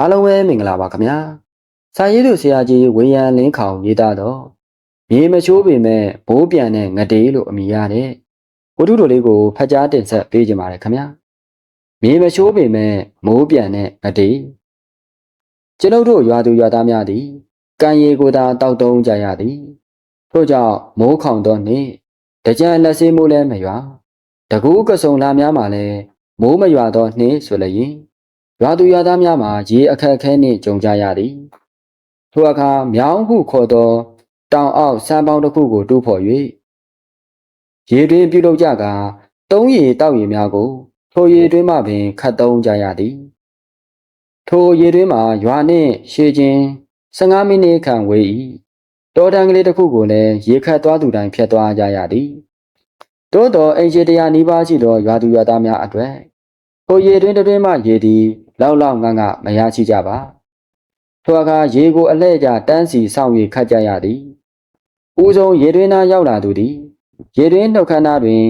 အားလုံးပဲမင်္ဂလာပါခင်ဗျာစာရေးသူဆရာကြီးဝေယံလင်းခေါင်ရေးသားတော့မြေမချိုးပေမဲ့ဘိုးပြန်တဲ့ငတေးလို့အမည်ရတဲ့ဝတ္ထုတော်လေးကိုဖတ်ကြားတင်ဆက်ပေးကြပါရခင်ဗျာမြေမချိုးပေမဲ့မိုးပြန်တဲ့ငတေးကျွန်ုပ်တို့ရွာသူရွာသားများသည်ကံရီကိုသာတောက်တုံးကြရသည်ထို့ကြောင့်မိုးခေါင်သောနေ့တကြံလက်စေးမိုးလည်းမရွာတကူးကစုံလာများမှာလည်းမိုးမရွာသောနှင်းဆိုလျင် ရွာသူရွာသားများမှာရေအခက်အခဲနှင့်ကြုံကြရသည်ထိုအခါမြောင်းဟုခေါ်သော တောင်အောက်စံပေါင်းတစ်ခုကိုတူးဖော်၍ရေတွင်ပြုလုပ်ကြကာသုံးရီတောက်ရီများကိုထိုရေတွင်မှပင်ခတ်သုံးကြရသည်ထိုရေတွင်မှရွာနှင့်ရှေချင်း15မိနစ်ခန့်ဝေး၏တော်တန်ကလေးတစ်ခုကိုလည်းရေခတ်သွားသူတိုင်းဖြတ်သွားကြရသည်သို့တော်အင်ဂျီတရာနီးပါးရှိသောရွာသူရွာသားများအတွက်ထိုရေတွင်တွင်မှရေသည် လောက်လောက်ငန့်ငန့်မရရှိကြပါထိုအခါရေကိုအလှဲ့ကြတန်းစီဆောင်၍ခတ်ကြရသည်ဦးဆုံးရေတွင်သားရောက်လာသူသည်ရေတွင်နှုတ်ခမ်းသားတွင်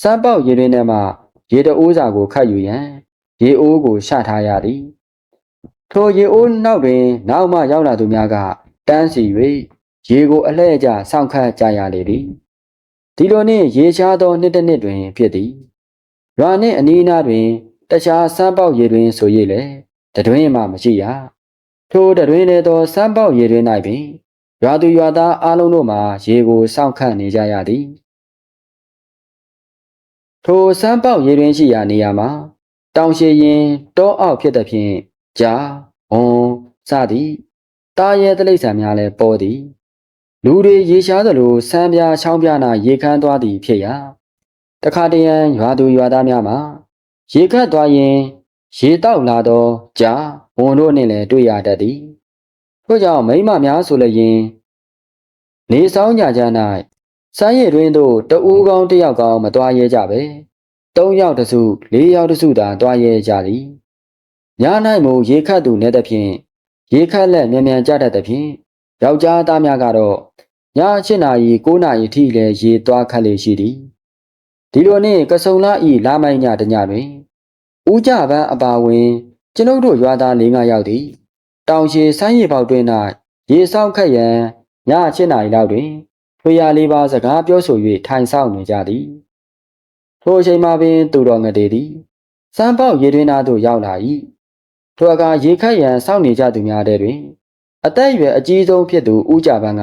စမ်းပေါက်ရေတွင်ထဲမှရေတအိုးစာကိုခတ်ယူရန်ရေအိုးကိုရှထားရသည်ထိုရေအိုးနောက်တွင် နောက်မှရောက်လာသူများကတန်းစီ၍ရေကိုအလှဲ့ကြစောင့်ခတ်ကြရလေသည်ဒီလိုနှင့်ရေရှားသောနှစ်တစ်နှစ်တွင်ဖြစ်သည်ရွာနှင့်အနီးအနားတွင် တခြားစမ်းပေါက်ရည်တွင်ဆို၍လည်းတတွင်မှမရှိရထိုတတွင်လည်းသောစမ်းပေါက်ရည်တွင်၌ပင်ရွာသူရွာသားအလုံးတို့မှရေကိုစောင့်ခန့်နေကြရသည်ထိုစမ်းပေါက်ရည်တွင်ရှိရာနေရာမှာတောင်ရှိရင်တောအောက်ဖြစ်သဖြင့်ကြာဝွန်စသည်တာရဲတလိษံများလည်းပေါ်သည်လူတွေရေရှားသလိုစမ်းပြားချောင်းပြားနာရေခမ်းသွားသည်ဖြစ်ရာတခါတရံရွာသူရွာသားများမှာ ရေခတ်သွားရင်ရေတောက်လာသောကြာဝန်တို့နှင့်လည်းတွေ့ရတတ်သည်ထို့ကြောင့်မိမများဆိုလျင်နေဆောင်ကြကြ၌စမ်းရည်တွင်သို့တဦးကောင်းတယောက်ကောင်းမသွားရဲကြပဲ၃ယောက်တစု၄ယောက်တစုသာသွားရဲကြသည်ည၌မူရေခတ်သူနဲ့တဖြင့်ရေခတ်လက်မြန်မြန်ကြတတ်သဖြင့်ယောက်ျားသားများကတော့ည7နာရီ9နာရီထိလည်းရေသွားခတ်လေရှိသည် ဒီလိုနှင့်ကစုံလာဤလာမိုင်းညတညတွင်ဦးကြပန်းအပါဝင်ကျွန်ုပ်တို့ရွာသား၄၅ယောက်သည်တောင်ရှိဆိုင်းရီပေါက်တွင်၌ရေဆောင်ခတ်ရန်ည7နာရီလောက်တွင်ထွေရလေးပါးစကားပြောဆို၍ထိုင်ဆောင်နေကြသည်ထိုအချိန်မှာပင်သူတော်ငတေသည်စမ်းပေါက်ရေတွင်သားသို့ရောက်လာ၏ထိုအခါရေခတ်ရန်စောင့်နေကြသူများတဲ့တွင် အသက်အရွယ်အကြီးဆုံးဖြစ်သူဦးကြပန်းက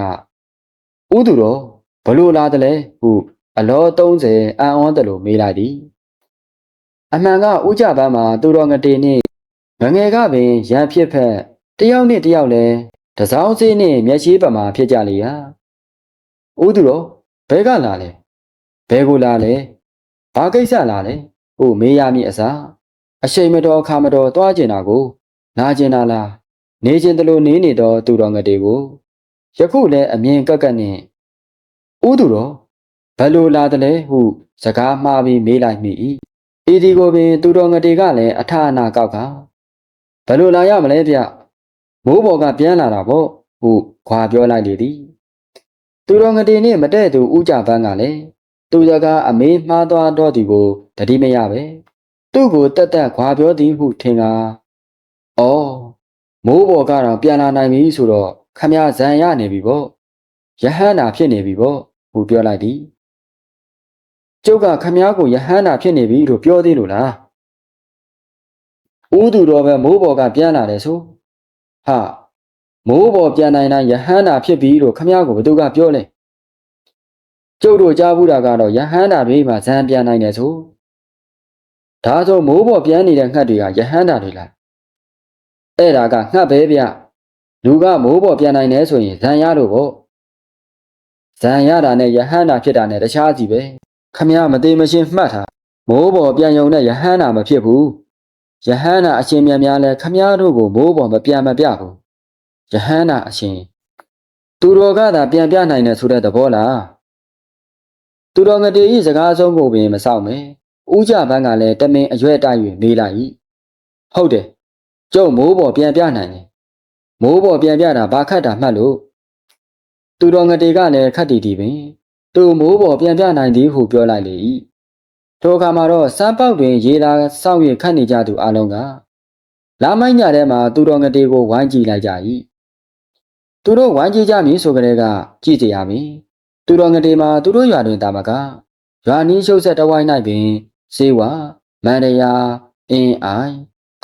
ဦးသူတော်ဘလို့လာတယ်လဲဟု အလော30အံ့ဩတယ်လို့မေးလိုက်သည်အမှန်ကဥကြပန်းမှာသူတော်ငတေနှင့်ငငယ်ကပင်ရန်ဖြစ်ဖက်တယောက်နှင့်တယောက်လဲတစောင်းစေးနှင့်မျက်ရှိပမာဖြစ်ကြလေရာဥသူတော်ဘဲကလာလဲဘဲကိုလာလဲဘာကိစ္စလာလဲဟိုမေးရမည်အစားအချိန်မတော်ခါမတော်သွားကျင်တာကိုနာကျင်တာလားနေကျင်တယ်လို့နေနေတော့သူတော်ငတေကိုယခုလဲအမြင်ကက်ကက်နဲ့ဥသူတော် ဘယ်လိုလာတယ်လဲဟု စကားမှားပြီးမေးလိုက်မိ၏ဤဒီကိုပင် သူတော်ငတေကလည်းအထအနာကောက်ကဘယ်လိုလာရမလဲဗျမိုးပေါ်ကပြန်လာတာပေါ့ဟုခွာပြောလိုက်လေသည်သူတော်ငတေနှင့်မတဲ့သူဥကြပန်းကလည်းသူစကားအမေးမှားသွားတော့သည်ကိုတတိမရပဲသူ့ကိုတက်တက်ခွာပြောသည်ဟုထင်ကားအော်မိုးပေါ်ကတော့ပြန်လာနိုင်ပြီဆိုတော့ခမရဇံရနေပြီပေါ့ယဟန္တာဖြစ်နေပြီပေါ့ဟုပြောလိုက်သည် ကျုပ်ကခမည်းကိုယဟန္တာဖြစ်နေပြီလို့ပြောသေးလို့လားဦးသူတော်ပဲမိုးပေါ်ကပြန်လာတယ်ဆိုဟာမိုးပေါ်ပြန်နိုင်တိုင်းယဟန္တာဖြစ်ပြီလို့ခမည်းကိုဘသူကပြောလဲကျုပ်တို့ကြားဘူးတာကတော့ယဟန္တာဘေးမှာဇံပြန်နိုင်တယ်ဆိုဒါဆိုမိုးပေါ်ပြန်နေတဲ့ငှက်တွေကယဟန္တာတွေလားအဲ့ဒါကငှက်ပဲဗျလူကမိုးပေါ်ပြန်နိုင်တယ်ဆိုရင်ဇံရလို့ပေါ့ဇံရတာနဲ့ယဟန္တာဖြစ်တာနဲ့တခြားစီပဲ ခမရမသေးမရှင်းမှတ်ထားမိုးပေါ်ပြန်ယုံတဲ့ယဟန္တာမဖြစ်ဘူးယဟန္တာအရှင်မြတ်များလဲခမရတို့ကိုမိုးပေါ်မပြန်မပြဘူးယဟန္တာအရှင်သူတော်ကသာပြန်ပြနိုင်တယ်ဆိုတဲ့သဘောလားသူတော်ငတေဤစကားဆုံးကိုပင်မဆောင်မယ်ဥကြဘန်းကလည်းတမင်အရွက်တိုက်၍မေးလိုက်၏ဟုတ်တယ်ကျုပ်မိုးပေါ်ပြန်ပြနိုင်တယ်မိုးပေါ်ပြန်ပြတာဘာခတ်တာမှတ်လို့သူတော်ငတေကလည်းခတ်တီတီပင် သူမိုးပေါ်ပြန်ပြနိုင်သည်ဟုပြောလိုက်လေ၏ထိုအခါမှာတော့စမ်းပေါက်တွင် ရေလာစောင့်၍ခတ်နေကြသူအလုံးကလာမိုင်းညထဲမှာသူတော်ငတေကိုဝိုင်းကြည့်လိုက်ကြ၏သူတို့ဝိုင်းကြည့်ကြမည်ဆိုကြတဲ့ကကြည့်ကြရမည်သူတော်ငတေမှာသူတို့ရွာတွင်တာမကရွာနီးရှုပ်ဆက်တဝိုင်း၌ပင်စေဝမန္တရာအင်းအိုင်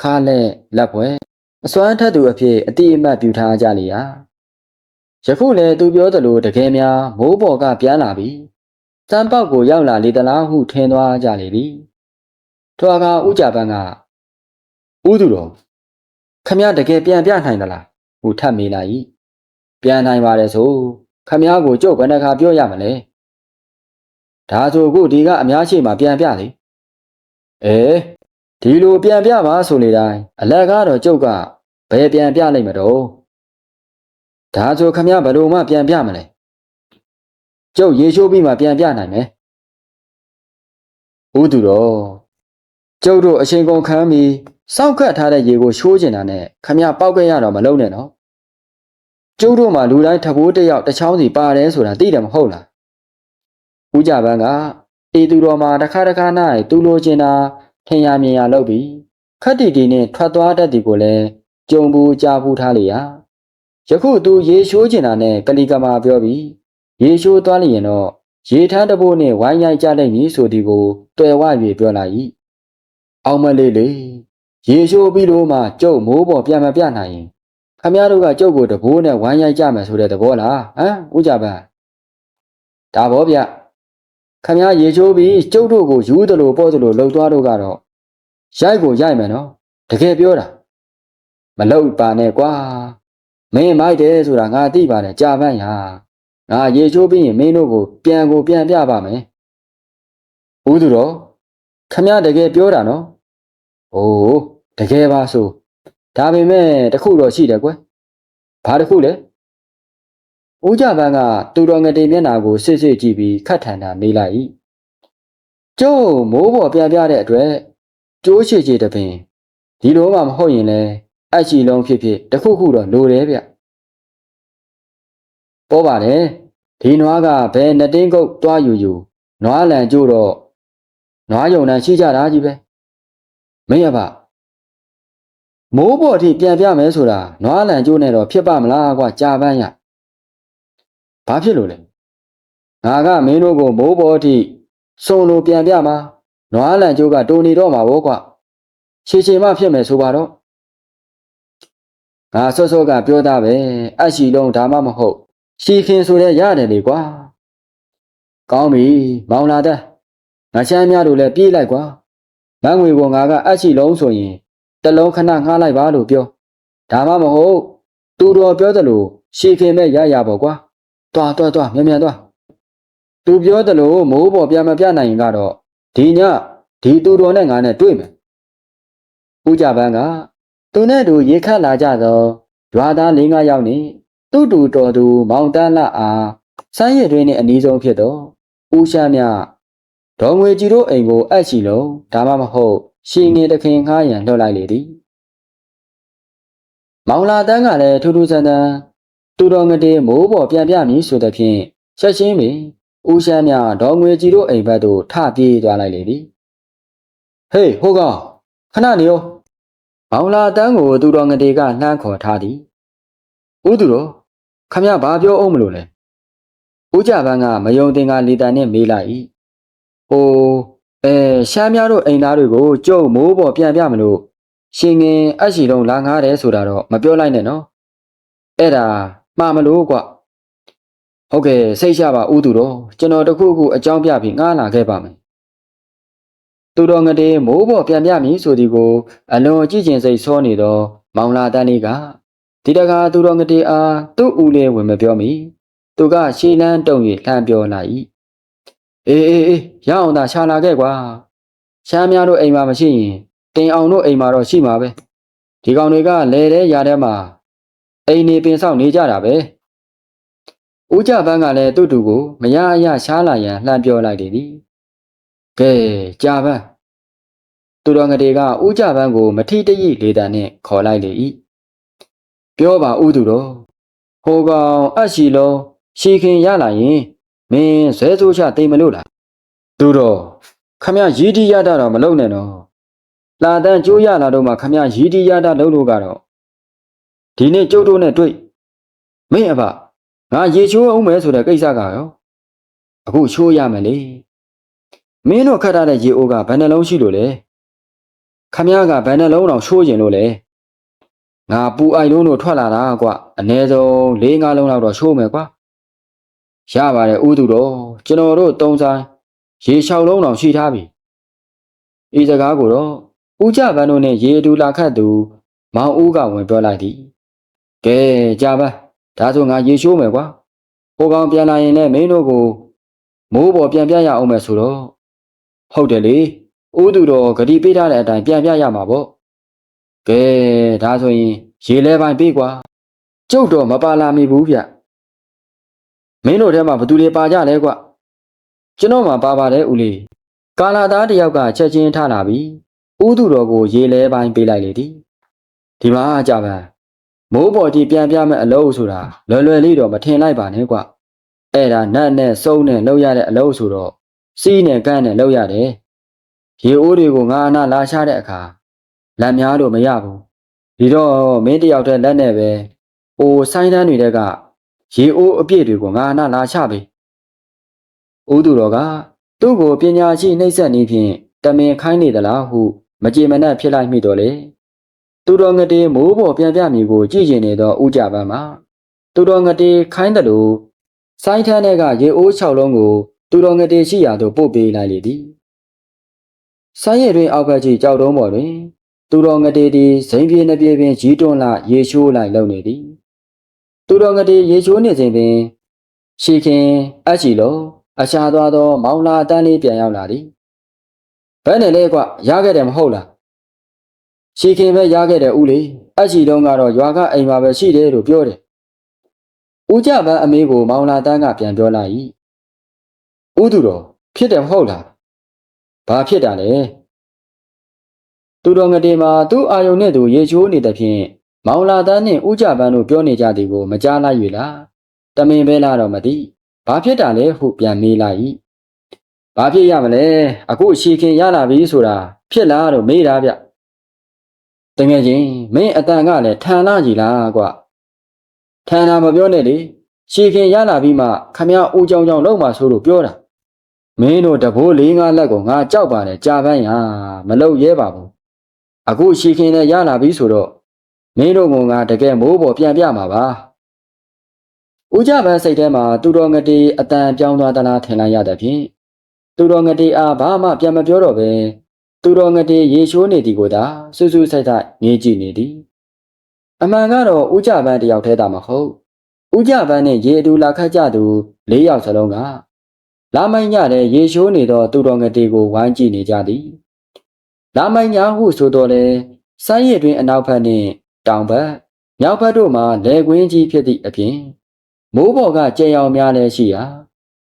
ခါလက်လက်ပွဲအစွမ်းထက်သူအဖြစ်အတိအမှတ်ပြုထားကြလေရာ ယခုလည်းသူပြောသလိုတကယ်များမိုးပေါ်ကပြန်လာပြီစံပေါက်ကိုရောက်လာလေသလားဟုထင်သွားကြလေသည်ထွာကဥကြပန်းကဥသူတော်ခမရတကယ်ပြန်ပြနိုင်သလားဟုထပ်မေးလိုက်၏ပြန်နိုင်ပါတယ်ဆိုခမရကိုကြုတ်ဘယ်နှခါပြောရမလဲဒါဆိုခုဒီကအများရှိမှပြန်ပြလေအေးဒီလိုပြန်ပြပါဆိုလေတိုင်းအလက်ကတော့ကြုတ်ကဘယ်ပြန်ပြလိုက်မတော့ ဒါဆိုခမရဘယ်လိုမှပြန်ပြမလဲကျုပ်ရေချိုးပြီးမှပြန်ပြနိုင်မယ်ဥသူတော်ကျုပ်တို့အချိန်ကုန်ခမ်းပြီးစောင့်ခတ်ထားတဲ့ရေကိုရှိုးကျင်တာနဲ့ခမရပောက်ခဲ့ရတော့မလုံးနဲ့နော်ကျုပ်တို့မှလူတိုင်းထဘိုးတစ်ယောက်တစ်ချောင်းစီပါတယ်ဆိုတာသိတယ်မဟုတ်လားဦးကြပန်းကအေသူတော်မှာတစ်ခါတစ်ခါ၌သူလိုချင်တာထင်ရမြင်ရလုပ်ပြီးခက်တီတီနဲ့ထွက်သွားတတ်သည်ကိုလည်းကြုံဘူးကြားဘူးထားလေရာ ယခုသူရေရှိုးကျင်တာနဲ့ကလီကမာပြောပြီးရေရှိုးသွားလျင်တော့ရေထမ်းတဘိုးနဲ့ဝိုင်းရိုက်ကြလိုက်မည်ဆိုသည်ကိုတွေ့ဝ၍ပြောလိုက်၏အောင်မလေးလေရေရှိုးပြီးလို့မှကျုပ်မိုးပေါ်ပြန်မပြနိုင်ရင်ခမရတို့ကကျုပ်ကိုတဘိုးနဲ့ဝိုင်းရိုက်ကြမယ်ဆိုတဲ့သဘောလားဟမ်ဦးကြပန်းဒါဘောဗျခမရရေချိုးပြီးကျုပ်တို့ကိုယူသလိုပေါ့သလိုလှုပ်သွားတော့ကတော့ရိုက်ကိုရိုက်မယ်နော်တကယ်ပြောတာမလှုပ်ပါနဲ့ကွာ မင်းမိုက်တယ်ဆိုတာငါသိပါတယ်ကြာပန်းရာငါရေချိုးပြီးရင်မင်းတို့ကိုပြန်ကိုပြန်ပြပါမယ်ဦးသူတော်ခမရတကယ်ပြောတာနော်โอ้တကယ်ပါဆိုဒါပေမဲ့တခုတော့ရှိတယ်ကွယ်ဘာတခုလဲဦးကြပန်းကသူတော်ငတေမျက်နာကိုစစ်စစ်ကြည့်ပြီးခတ်ထန်တာမေးလိုက်၏ကျုံမိုးပေါ်ပြပြတဲ့အတွက်ကျိုးချေချေတပင်ဒီလိုမှမဟုတ်ရင်လဲ အချီလုံးဖြစ်ဖြစ်တခုခုတော့လိုတယ်ဗျပေါ်ပါတယ်ဒီနွားကဘယ်နှစ်တင်းကုတ်တွားယူယူနွားလန်ကျို့တော့နွားယုံတန်းရှိကြတာကြီးပဲမင်းရပါမိုးပေါ်အထိပြန်ပြမယ်ဆိုတာနွားလန်ကျိုးနဲ့တော့ဖြစ်ပါမလားကွာကြာပန်းရဘာဖြစ်လို့လဲငါကမင်းတို့ကိုမိုးပေါ်အထိစုံလိုပြန်ပြမှာနွားလန်ကျိုးကတူနေတော့မှာဗောကွာခြေခြေမှဖြစ်မယ်ဆိုပါတော့ ငါစောစောကပြောသားပဲအရှိလုံးဒါမှမဟုတ်ရှီခင်ဆိုတဲ့ရတယ်လေကွာကောင်းပြီမောင်လာတဲ့ငါချမ်းများတို့လည်းပြေးလိုက်ကွာမန်းငွေကငါကအရှိလုံးဆိုရင်တလုံးခဏငှားလိုက်ပါလို့ပြောဒါမှမဟုတ်သူတော်ပြောသလိုရှီခင်မဲ့ရရပေါ့ကွာတွားတွားတွားမြန်မြန်တွားသူပြောသလိုမိုးပေါ်ပြန်မပြနိုင်ရင်ကတော့ဒီညဒီသူတော်နဲ့ငါနဲ့တွေ့မယ်ဦးကြပန်းက သူနဲ့တူရေခတ်လာကြသောရွာသား၄၅ယောက်နဲ့သူ့တူတော်သူမောင်တန်းလာအားစမ်းရည်တွင်နှင့်အနီးဆုံးဖြစ်သောဦးရှားမြဒေါ်ငွေကြီးတို့အိမ်ကိုအပ်ချီလုံးဒါမှမဟုတ်ရှင်ငယ်တခင်ငှားရန်လှုပ်လိုက်လေသည်မောင်လာတန်းကလည်းထူးထူးဆန်းဆန်းသူတော်ငတေမိုးပေါ်ပြန်ပြမည်ဆိုတဲ့ဖြင့်ချက်ချင်းပင်ဦးရှမ်းမြဒေါ်ငွေကြီးတို့အိမ်ဘက်သို့ထပြေးသွားလိုက်လေသည်ဟေးဟိုကောင်ခဏနေရော မောင်လာတန်းကိုသူတော်ငတေကလှမ်းခေါ်ထားသည်ဦးသူတော်ခမရဘာပြောအောင်မလို့လဲဦးကြပန်းကမယုံတင်ကလေတန်နဲ့မေးလိုက်၏ဟိုအဲရှားများတို့အိမ်သားတွေကိုကျုပ်မိုးပေါ်ပြန်ပြမလို့ရှင်ငင်အရှိလုံးလာငားတယ်ဆိုတာတော့မပြောလိုက်နဲ့နော်အဲ့ဒါမှားမလို့ကွဟုတ်ကဲ့စိတ်ချပါဦးသူတော်ကျွန်တော်တခုခုအကြောင်းပြပြီးငားလာခဲ့ပါမယ် သူတော်ငတေမိုးပေါ်ပြန်ပြမည်ဆိုဒီကိုအလွန်ကြည့်ကျင်စိတ်ဆောနေသော မောင်လာတန်းလေးကဒီတကားသူတော်ငတေအားသူ့ဦးလေးဝင်မပြောမီသူကရှေးလန်းတုံ၍လှမ်းပြောလာ၏အေးအေးအေးရအောင်သာရှာလာခဲ့ကွာရှမ်းများတို့အိမ်မှာမရှိရင်တင်အောင်တို့အိမ်မှာတော့ရှိမှာပဲဒီကောင်တွေကလဲတဲ့ຢာထဲမှာအိမ်နေပင်ဆောင်နေကြတာပဲဦးကြပန်းကလည်းသူ့တူကိုမရအရရှားလာရန်လှမ်းပြောလိုက်တယ်ဒီ ကဲကြာပန်းသူတော်ငရေကဦးကြပန်းကို မထီတရိလေတံနဲ့ခေါ်လိုက်လေ၏ပြောပါဦးသူတော်ဟိုကောင်အရှိလုံးရှီခင်ရလာရင်မင်းဇွဲဆိုးချတိမ်မလို့လားသူတော်ခမရရည်တီရတာတော့မလုံနဲ့နော်လာတန်းကြိုးရလာတော့မှခမရရီတီရတာလုံးလို့ကတော့ဒီနေ့ကျုပ်တို့နဲ့တွေ့မင်းအဖငါရေချိုးအောင်မယ်ဆိုတဲ့ကိစ္စကရောအခုချိုးရမယ်လေ မင်းတို့ခတ်ထားတဲ့ရေအိုးကဘယ်နှလုံးရှိလို့လဲခမရကဘယ်နှလုံးတော့ချိုးကျင်လို့လဲငါပူအိုက်လုံးတို့ထွက်လာတာကွအ ਨੇ ဆုံး၄၅လုံးလောက်တော့ချိုးမယ်ကွာရပါတယ်ဥသူတော်ကျွန်တော်တို့တုံးဆိုင်ရေ၆လုံးတောင်ရှိထားပြီဤစကားကိုတော့ဦးကြပန်းတို့နဲ့ရေအတူလာခတ်သူမောင်ဦးကဝင်ပြောလိုက်သည်ကဲကြပါဒါဆိုငါရေရှိုးမယ်ကွာဟိုကောင်ပြန်လာရင်လည်းမင်းတို့ကိုမိုးပေါ်ပြန်ပြရအောင်မယ်ဆိုတော့ ဟုတ်တယ်လေဦးသူတော်ဂတိပေးထားတဲ့အတိုင်းပြန်ပြရမှာပေါ့ကဲဒါဆိုရင်ရေလဲပိုင်းပေးကွာကျုပ်တော့မပါလာမိဘူးဗျမင်းတို့ထဲမှာဘသူတွေပါကြလဲကွကျွန်တော်မှပါပါတယ်ဦးလေးကာလာသားတယောက်ကချက်ချင်းထလာပြီးဦးသူတော်ကိုရေလဲပိုင်းပေးလိုက်လေသည်ဒီမှာကြပါမိုးပေါ်ကြီးပြန်ပြမဲ့အလုပ်ဆိုတာလွယ်လွယ်လေးတော့မထင်လိုက်ပါနဲ့ကွအဲ့ဒါနတ်နဲ့စုံနဲ့လောက်ရတဲ့အလုပ်ဆိုတော့ စီးနဲ့ကန်းနဲ့လောက်ရတယ်ရေအိုးတွေကိုငါအနာလာချတဲ့အခါလက်များတော့မရဘူးဒီတော့မင်းတယောက်တည်းလက်နဲ့ပဲအိုဆိုင်တန်းတွေတဲကရေအိုးအပြည့်တွေကိုငါအနာလာချပေးဦးသူတော်ကသူ့ကိုပညာရှိနှိမ့်ဆက်နေဖြင့်တမင်ခိုင်းနေသလားဟု မကြေမနက်ဖြစ်လိုက်မိတော့လေသူတော်ငတေမိုးပေါ်ပြန်ပြမိကိုကြည့်ကျင်နေသောဥကြပန်းမှာသူတော်ငတေခိုင်းတယ်လို့စိုင်းထန်းထဲကရေအိုး၆လုံးကို သူတော်ငတေရှိရာသို့ပို့ပေးလိုက်လေသည်ဆိုင်းရည်တွင်အောက်ဘက်ကြီးကြောက်တုံးပေါ်တွင် သူတော်ငတေသည်ဇိမ်ပြေနှပြေပင်ကြီးတွန်းလာရေရှိုးလိုက်လုံနေသည်သူတော်ငတေရေချိုးနေစဉ်ပင်ရှီခင်အချီလောအရှာသွားသော မောင်လာတန်းလေးပြန်ရောက်လာသည်ဘယ်နဲ့လဲကွရခဲ့တယ်မဟုတ်လားရှီခင်ပဲရခဲ့တယ်ဦးလေးအချီလုံးကတော့ရွာကအိမ်မှာပဲရှိတယ်လို့ပြောတယ်ဦးကြပန်းအမေကိုမောင်လာတန်းကပြန်ပြောလိုက်၏ ဦးသူတော်ဖြစ်တယ်မဟုတ်လားဘာဖြစ်တာလဲသူတော်ငတေမှာသူ့အာယုံနဲ့သူရေချိုးနေတဲ့ဖြင့်မောင်လာတန်းနှင့်ဦးကြပန်းတို့ပြောနေကြသည်ကိုမကြားလိုက်၍လားတမင်ပဲလားတော့မသိဘာဖြစ်တာလဲဟုပြန်မေးလိုက်၏ဘာဖြစ်ရမလဲအခုရှီခင်ရလာပြီဆိုတာဖြစ်လားတော့မေးတာဗျတကယ်ချင်းမင်းအတန်ကလည်းထန်လာကြီးလားကွထန်တာမပြောနဲ့လေရှီခင်ရလာပြီးမှခမရဦးကြောင်ကြောင်လောက်မှဆိုလို့ပြောတာ မင်းတို့တဘိုးလေးငါးလက်ကိုငါကြောက်ပါတယ်ကြာပန်းရမလုံရဲပါဘူးအခုရှီခင်နဲ့ရလာပြီဆိုတော့မင်းတို့ကငါတကယ်မိုးပေါ်ပြန်ပြမှာပါဦးကြပန်းစိတ်ထဲမှာသူတော်ငတေအတန်ပြောင်းသွားသလားထင်လိုက်ရတဲ့ဖြင့်သူတော်ငတေအားဘာမှပြန်မပြောတော့ပဲသူတော်ငတေရေချိုးနေသည်ကိုသာစူးစူးဆိုင်ဆိုင်ငေးကြည့်နေသည်အမှန်ကတော့ဦးကြပန်းတယောက်တည်းသာမဟုတ်ဦးကြပန်းနဲ့ရေအတူလာခတ်ကြသူ၄ယောက်စလုံးက လာမိုင်းညတဲ့ရေချိုးနေသောသူတော်ငတေကိုဝိုင်းကြည့်နေကြသည်လာမိုင်းညာဟုဆိုတော့လေဆိုင်းရည်တွင်အနောက်ဘက်နှင့်တောင်ဘက်မြောက်ဘက်တို့မှာလေကွင်းကြီးဖြစ်သည့်အပြင်မိုးပေါ်ကကြဲရောင်များလည်းရှိရာ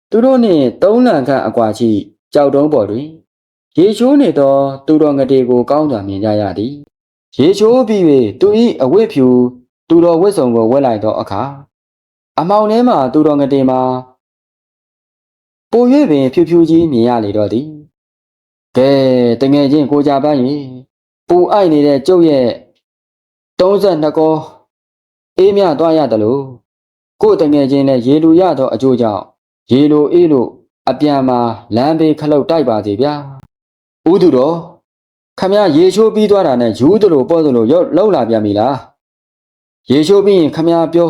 သူတို့နှင့်သုံးလံခန့်အကွာရှိကြောက်တုံးပေါ်တွင်ရေချိုးနေသောသူတော်ငတေကိုကောင်းစွာမြင်ကြရသည်ရေချိုးပြီး၍သူ၏အဝတ်ဖြူသူတော်ဝတ်စုံကိုဝတ်လိုက်သောအခါအမောင်ထဲမှသူတော်ငတေမှာ ပို၍ပင်ဖြူဖြူကြီးမြင်ရလေတော့သည်ကဲတငယ်ချင်းကိုကြပန်းရင်ပူအိုက်နေတဲ့ကျုပ်ရဲ့32ကောအေးမြသွားရတယ်လို့ကို့တငယ်ချင်းနဲ့ရေလူရသောအကျိုးကြောင့်ရေလိုအေးလို့အပြန်မှာလမ်းဘေးခလုတ်တိုက်ပါစေဗျာဥသူတော်ခမရရေချိုးပြီးသွားတာနဲ့ယူသလိုပေါ့သလိုရောက်လောက်လာပြန်ပြီလားရေချိုးပြီးရင်ခမရပြော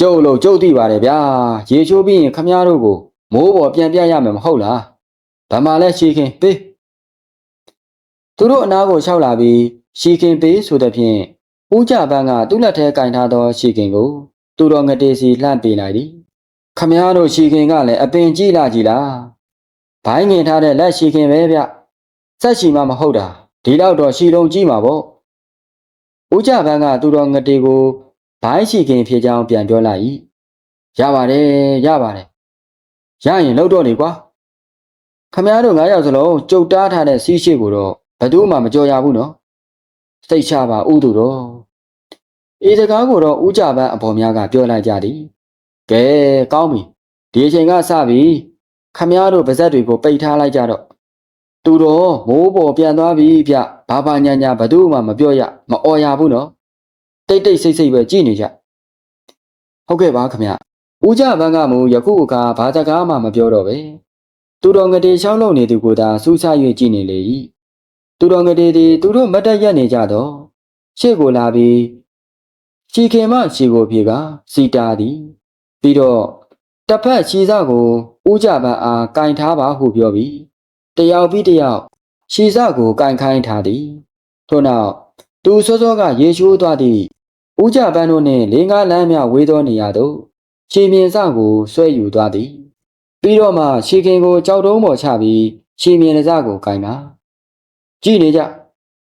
ကျုပ်လို့ကျုပ်သိပါတယ်ဗျာရေချိုးပြီးရင်ခမရတို့ကို မိုးပေါ်ပြန်ပြရမယ်မဟုတ်လားဗမာလဲရှီခင်ပေးသူတို့အနားကိုလျှောက်လာပြီးရှီခင်ပေးဆိုတဲ့ဖြင့်ဦးကြပန်းကသူ့လက်ထဲကင်ထားသောရှီခင်ကို သူတော်ငတေစီလှမ်းပေးလိုက်သည်ခမည်းတော်ရှီခင်ကလည်းအပင်ကြည့်လာကြည့်လားဘိုင်းငင်ထားတဲ့လက်ရှီခင်ပဲဗျစက်ရှီမှမဟုတ်တာဒီတော့တော့ရှီလုံးကြည့်မှာပေါ့ဦးကြပန်းကသူတော်ငတေကိုဘိုင်းရှီခင်ဖြစ်ကြောင်းပြန်ပြောလိုက်၏ရပါတယ်ရပါတယ် ရရင်လောက်တော့လေကွာခမည်းတော်၅ယောက်စလုံးကြုတ်တားထားတဲ့စီးရှိကိုတော့ဘယ်သူမှမကြော်ရဘူးနော်စိတ်ချပါဥသူတော်အေးစကားကိုတော့ဥကြပန်းအဖော်များကပြောလိုက်ကြသည်ကဲကောင်းပြီဒီအချိန်ကစပြီခမည်းတော်ဗဇက်တွေကိုပိတ်ထားလိုက်ကြတော့သူတော်မိုးပေါ်ပြန်သွားပြီဗျဘာဘာညာညာဘယ်သူမှမပြောရမအော်ရဘူးနော်တိတ်တိတ်ဆိတ်ဆိတ်ပဲကြည်နေကြဟုတ်ကဲ့ပါခမရ ဦးကြဘန်းကမူယခုအခါဘာတကားမှမပြောတော့ပဲသူတော်ငတေရှောင်းလုံနေသူကိုသာစူးစမ်း၍ကြည်နေလေ၏သူတော်ငတေသည်သူတို့မတ်တက်ရက်နေကြတော့ရှေ့ကိုလာပြီးရှီခင်မရှီကိုပြေကစီတာသည်ပြီးတော့တစ်ဖက်ရှီစကိုဦးကြဘန်းအားကင်ထားပါဟုပြောပြီးတယောက်ပြီးတယောက်ရှီစကိုကင်ခိုင်းထားသည်ထို့နောက်သူစောစောကရေရှိုးသွားသည့်ဦးကြပန်းတို့နှင့်လေးငါးလမ်းမြဝေးသောနေရာသို့ ရှီမြင်စကိုဆွဲယူသွားသည် ပြီးတော့မှရှီခင်ကိုကြောက်တုံးပေါ်ချပြီးရှီမြင်စကိုကင်ပါကြည့်နေကြ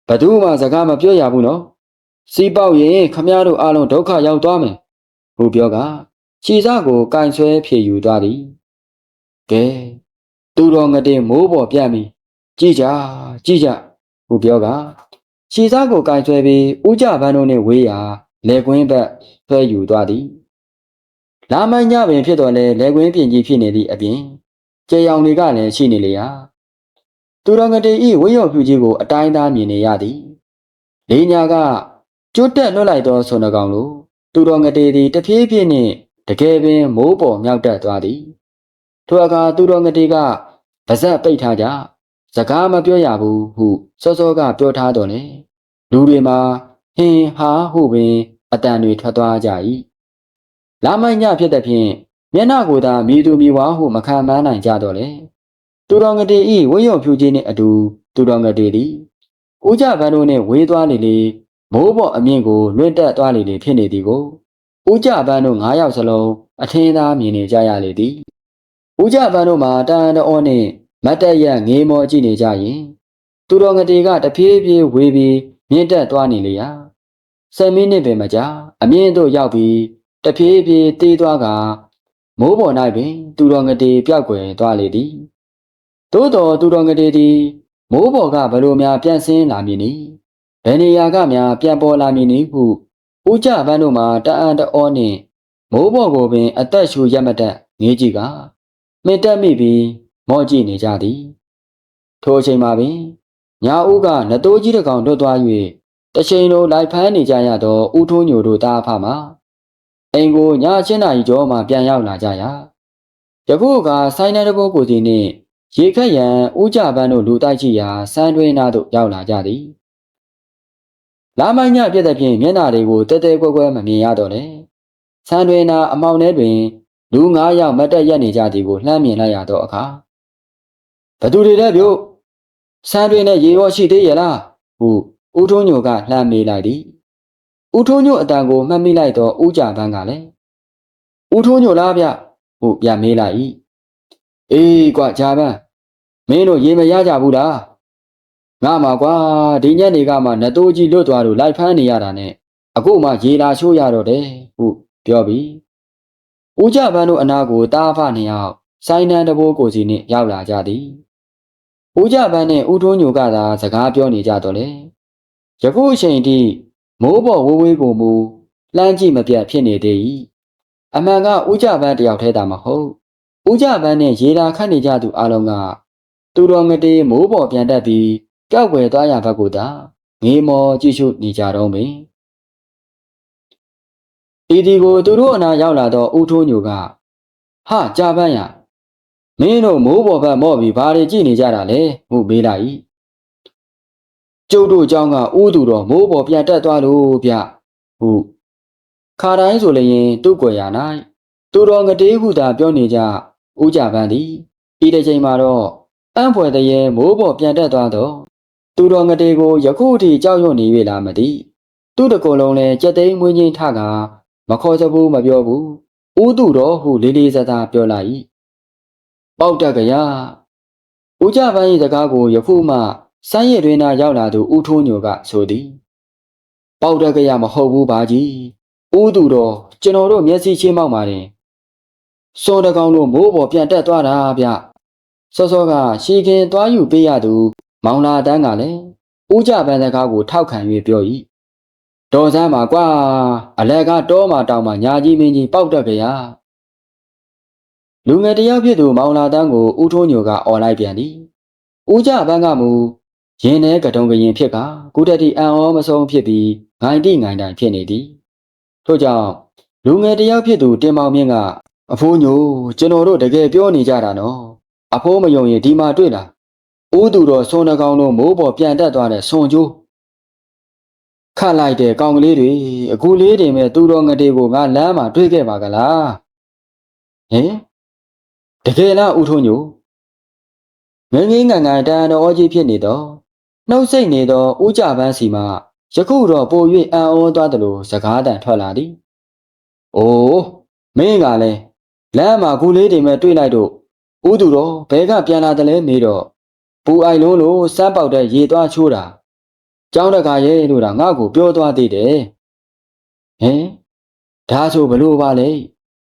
ဘယ်သူမှစကားမပြောရဘူးနော်စီးပေါက်ရင်ခမည်းတော်အားလုံးဒုက္ခရောက်သွားမယ်ဟုပြောကရှီစကိုကင်ဆွဲဖြည့်ယူသွားသည်ကဲသူတော်ငတဲ့မိုးပေါ်ပြတ်ပြီကြည်ကြကြည်ကြဟုပြောကခြေစားကိုကင်ဆွဲပြီးဥကြဘန်းတို့နှင့်ဝေးရာလေကွင်းဘက်ဆွဲယူသွားသည် လာမိုင်းညပင်ဖြစ်တော်လဲလေကွင်းပြင်ကြီးဖြစ်နေသည့်အပြင်ကျေရောင်တွေကလည်းရှိနေလေရာသူတော်ငတဲ့ဤဝိရောဖြူကြီးကိုအတိုင်းသားမြင်နေရသည်လေးညာကကျွတ်တက်လွတ်လိုက်သောဆွန်တော်ကောင်လိုသူတော်ငတဲ့သည်တဖြည်းဖြည်းနှင့်တကယ်ပင်မိုးပေါ်မြောက်တက်သွားသည်ထိုအခါသူတော်ငတေကပါဇက်ပိတ်ထားကြစကားမပြောရဘူးဟုစောစောကပြောထားတော်လေလူတွေမှာဟင်ဟာဟုပင်အတန်တွေထွက်သွားကြ၏ လာမိုင်းညဖြစ်တဲ့ဖြင့်မျက်နှာကိုသာမိသူမိဝါဟုမခံမနိုင်ကြတော့လေသူတော်ငတေဤဝိရောဖြူကြီးနှင့်အတူသူတော်ငတေသည်ဦးကြဘန်းတို့နှင့်ဝေးသွားလေလေမိုးပေါ်အမြင့်ကိုလွင့်တက်သွားလေလေဖြစ်နေသည်ကိုဦးကြဘန်းတို့၅ယောက်စလုံးအထင်းသားမြင်နေကြရလေသည်ဦးကြပန်းတို့မှာတန်တော်နှင့်မတ်တက်ရက်ငေးမောကြည့်နေကြရင်သူတော်ငတေကတဖြည်းဖြည်းဝေးပြီးမြင့်တက်သွားနေလေရာဆယ်မိနစ်ပင်မကြာအမြင့်သို့ရောက်ပြီး တဖြည်းဖြည်းတေးသွားကမိုးပေါ်၌ပင် သူတော်ငတေပြောက်ွယ်သွားလေသည်သို့တော်သူတော်ငတေသည်မိုးပေါ်ကဘလို့များပြန်ဆင်းလာမည်နည်းဘယ်နေရာကများပြန်ပေါ်လာမည်နည်းဟုဦးကြပန်းတို့မှာတအံ့တော်နှင့်မိုးပေါ်ကိုပင် အသက်ရှူရက်မတက်ငေးကြည့်ကမင်တက်မိပြီးမော့ကြည့်နေကြသည်ထိုအချိန်မှာပင်ညာဦးကနတိုးကြီးတစ်ကောင်လွတ်သွား၍တချိန်လုံးလိုက်ဖမ်းနေကြရသောဦးထိုးညိုတို့တားဖမှာ အိမ်ကိုညချင်းနာရီကျော်မှပြန်ရောက်လာကြရာယခုကဆိုင်းတဲ့တဘောကိုစီနှင့်ရေခက်ရန်ဦးကြပန်းတို့လူတိုက်ကြည့်ရာစမ်းတွင်းနာသို့ရောက်လာကြသည်လာမိုင်းညပြည့်တဲ့ဖြင့်မျက်နှာတွေကိုတဲတဲကွဲကွဲမမြင်ရတော့လေစမ်းတွင်းနာအမောင်ထဲတွင်လူ၅ယောက်မတ်တက်ရက်နေကြသည်ကိုလှမ်းမြင်လိုက်ရသောအခါဘသူတွေလဲဗျို့ဆန်းတွင်နဲ့ရေရောရှိသေးရဲ့လားဟုဦးထုံးညိုကလှမ်းမေးလိုက်သည် ဦးထုံးညိုအတန်ကိုမှတ်မိလိုက်တော့ဦးကြပန်းကလည်းဦးထုံးညိုလားဗျဟုပြန်မေးလိုက်၏အေးကွာဂျာပန်းမင်းတို့ရေမရကြဘူးလားငါမှာကွာဒီညနေကမှနတိုးကြီးလွတ်သွားလို့လိုက်ဖမ်းနေရတာနဲ့အခုမှရေလာချိုးရတော့တယ်ဟုပြောပြီးဦးကြပန်းတို့အနာကိုတားဖနှစ်ယောက်စိုင်းနှန်းတဘိုးကိုစီနှင့်ရောက်လာကြသည်ဦးကြပန်းနှင့်ဦးထွန်းညိုကသာစကားပြောနေကြတော့လေယခုအချိန်ထိ မိုးပေါ်ဝေးဝေးကိုမူလှမ်းကြည့်မပြတ်ဖြစ်နေသေး၏အမှန်ကဦးကြပန်းတယောက်ထဲသာမဟုတ်ဦးကြပန်းနှင့်ရေလာခတ်နေကြသူအလုံးကသူတော်ငတေးမိုးပေါ်ပြန်တက်ပြီးကြောက်ွယ်သွားရဘက်ကိုသာငေးမောကြည့်ရှုနေကြတော့ပင်ဤဒီကိုသူတို့အနာရောက်လာတော့ဦးထိုးညိုကဟာကြာပန်းရမင်းတို့မိုးပေါ်ဘက်မော့ပြီးဘာတွေကြည့်နေကြတာလဲဟုမေးလိုက်၏ ကျုပ်တို့เจ้าကဦးသူတော်မိုးပေါ်ပြန်တက်သွားလို့ဗျဟုခါတိုင်းဆိုလျင်သူ့ကွယ်ရာ၌သူတော်ငတေးဟုသာပြောနေကြဦးကြပန်းသည်ဤတစ်ချိန်မှာတော့အံ့ဖွယ်တရေမိုးပေါ်ပြန်တက်သွားတော့သူတော်ငတေးကိုယခုထိကြောက်ရွံ့နေ၍လားမသိသူ့တကုံလုံးလဲကြက်သိမ်းမွေးချင်းထကမခေါ်စဘူးမပြောဘူးဦးသူတော်ဟုလေးလေးစားစားပြောလိုက်၏ပေါက်တက်ကရဦးကြပန်း၏စကားကိုယခုမှ စမ်းရည်တွင်သာရောက်လာသူဦးထိုးညိုကဆိုသည်ပေါက်တက်ကရမဟုတ်ဘူးပါကြီးဦးသူတော်ကျွန်တော်တို့မျက်စိချင်းမောက်ပါတယ်စောတကောင်တို့မိုးပေါ်ပြန်တက်သွားတာဗျစောစောကရှီခင်သွားယူပေးရသူ မောင်လာတန်းကလည်းဦးကြပန်းစကားကိုထောက်ခံ၍ပြော၏တော်စမ်းပါကွာအလဲကတောမှာတောင်မှာညာကြီးမင်းကြီးပေါက်တက်ကြရလူငယ်တယောက်ဖြစ်သူမောင်လာတန်းကိုဦးထိုးညိုကអော်လိုက်ပြန်သည်ဦးကြပန်းကမူ ရင်ထဲကတုံကရင်ဖြစ်ကကုတတိအံ့ဩမဆုံးဖြစ်ပြီးငိုင်တိငိုင်တိုင်ဖြစ်နေသည်ထို့ကြောင့်လူငယ်တစ်ယောက်ဖြစ်သူတင်မောင်မြင့်ကအဖိုးညိုကျွန်တော်တို့တကယ်ပြောနေကြတာနော်အဖိုးမယုံရင်ဒီမှာတွေ့လားဦးသူတော်ဆွန်နှကောင်တို့မိုးပေါ်ပြန်တက်သွားတဲ့ဆွန်ကျိုးခတ်လိုက်တဲ့ကောင်ကလေးတွေအခုလေးတင်မဲ့သူတော်ငတေကိုငါလမ်းမှာတွေ့ခဲ့ပါကလားဟင်တကယ်လားဦးထုံးညိုငငင်းငန်ငန်တန်တော်ကြီးဖြစ်နေတော့ နှုတ်ဆက်နေသောဦးကြပန်းစီမှယခုတော့ပို၍အံ့ဩသွားသလိုစကားတန်ထွက်လာသည်။အိုးမင်းကလည်းလမ်းမှာကူလေးတွေမဲ့တွေ့လိုက်တော့ဦးသူတော်ဘဲကပြန်လာတယ်လဲမေးတော့ပူအိုင်လုံးလို့စမ်းပေါက်တဲ့ရေသွားချိုးတာကျောင်းတကာရဲ့လို့တာငါ့ကိုပြောသွားသေးတယ်။ဟင်ဒါဆိုဘလို့ပါလဲ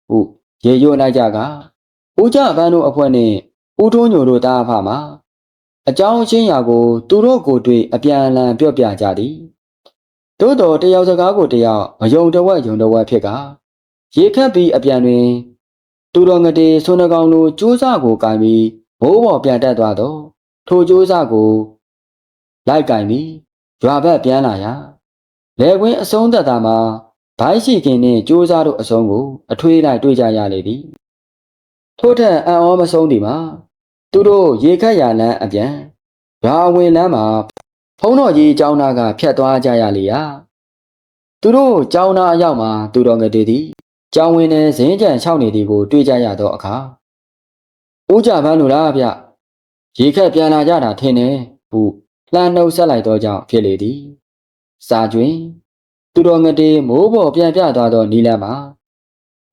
ဟုတ်ရေရွတ်လိုက်ကြကဦးကြပန်းတို့အဖွဲ့နဲ့ဦးထုံးညိုတို့တားဖမှာ အကြောင်းချင်းရာကိုသူတို့ကိုတွေ့အပြန်အလှန်ပြောပြကြသည်သို့တော်တယောက်စကားကိုတယောက်မယုံတဝက်ယုံတဝက်ဖြစ်ကရေခတ်ပြီးအပြန်တွင် သူတော်ငတေဆွနှကောင်လိုကျိုးစားကိုကင်ပြီးဘိုးဘော်ပြန်တက်သွားတော့ထိုကျိုးစားကိုလိုက်ကင်ပြီးရွာဘက်ပြန်လာရာလေကွင်းအဆုံးသက်တာမှာဘိုင်းရှိခင်နှင့်ကျိုးစားတို့အဆုံးကို အထွေးလိုက်တွေ့ကြရလေသည်ထို့ထက်အံ့ဩမဆုံးသည်မှာ သူတို့ရေခတ်ရလန်းအပြန်ရွာဝင်လမ်းမှာဖုံးတော်ကြီးကျောင်းသားကဖြတ်သွားကြရလေရာသူတို့ကျောင်းသားအရောက်မှာသူတော်ငယ်တွေသည်ကျောင်းဝင်နေဇင်းကြံလျှောက်နေသည်ကိုတွေ့ကြရသောအခါဦးကြပန်းလို့လားဗျရေခက်ပြန်လာကြတာထင်တယ်ဟုလှမ်းနှုတ်ဆက်လိုက်သောကြောင့်ဖြစ်လေသည်စာကျွင်သူတော်ငယ်တွေမိုးပေါ်ပြန်ပြသွားသောနီလန်းမှာ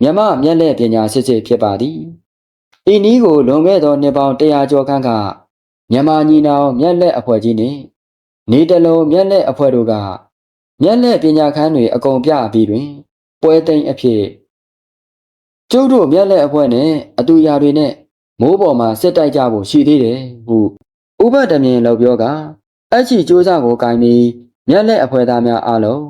မြမမျက်လက်ပညာစစ်စစ်ဖြစ်ပါသည် ဤနည်းကိုလွန်ခဲ့သောနှစ်ပေါင်း100ကျော်ခန့်ကမြန်မာညီနောင်မျက်လက်အဖွဲ့ကြီးနှင့်နေတလုံးမျက်လက်အဖွဲ့တို့ကမျက်လက်ပညာခန်းတွေအကုန်ပြအပြီးတွင် ပွဲသိမ်းအဖြစ်ကျုပ်တို့မျက်လက်အဖွဲ့နဲ့အတူရာတွေနဲ့မိုးပေါ်မှာစစ်တိုက်ကြဖို့ရှိသေးတယ်ဟုဥပဒမြင်လောက်ပြောကအချီစူးစမ်းကိုကင်ပြီးမျက်လက်အဖွဲ့သားများအားလုံး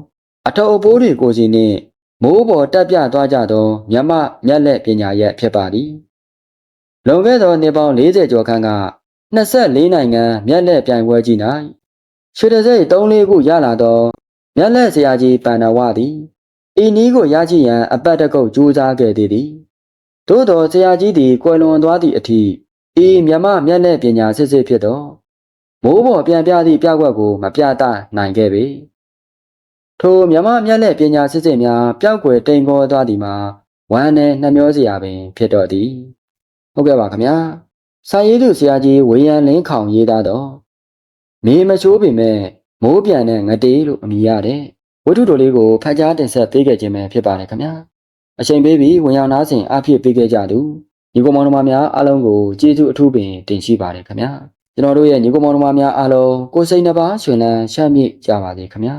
အထောက်အပိုးတွေကိုစီနှင့်မိုးပေါ်တက်ပြသွားကြသောမြမမျက်လက်ပညာရက်ဖြစ်ပါသည် လွန်ခဲ့သောနှစ်ပေါင်း40ကျော်ခန့်က24နိုင်ငံမျက်လက်ပြိုင်ပွဲကြီး၌ရွှေတစိတ်3-4ခုရလာသောမျက်လက်ဆရာကြီးပန္နဝသည်ဤနည်းကိုရရှိရန်အပတ်တကုတ်ကြိုးစားခဲ့သည်သည်သို့သောဆရာကြီးသည်ကွယ်လွန်သွားသည့်အထိဤမြမမျက်လက်ပညာစစ်စစ်ဖြစ်သောမိုးပေါ်ပြန်ပြသည့်ပြကွက်ကိုမပြသနိုင်ခဲ့ပေထိုမြမမျက်လက်ပညာစစ်စစ်များပျောက်ကွယ်တိမ်ခေါ်သွားသည်မှာဝမ်းနဲ့နှမျောစရာပင်ဖြစ်တော့သည် ဟုတ်ကဲ့ပါခင်ဗျာစာရေးသူဆရာကြီးဝေယံလင်းခေါင်ရေးသားတော့မေမချိုးပေမဲ့မိုးပြန်တဲ့ငတေးလို့အမည်ရတဲ့ဝတ္ထုတော်လေးကိုဖတ်ကြားတင်ဆက်ပေးခဲ့ခြင်းပဲဖြစ်ပါတယ်ခင်ဗျာအချိန်ပေးပြီးဝင်ရောက်နားဆင်အဖြစ်ပေးခဲ့ကြသူညီကောင်မောင်နှမများအားလုံးကိုကျေးဇူးအထူးပင်တင်ရှိပါတယ်ခင်ဗျာကျွန်တော်တို့ရဲ့ညီကောင်မောင်နှမများအားလုံးကိုယ်စိတ်နှပါရှင်လန်းရှမ်းမြေ့ကြပါစေခင်ဗျာ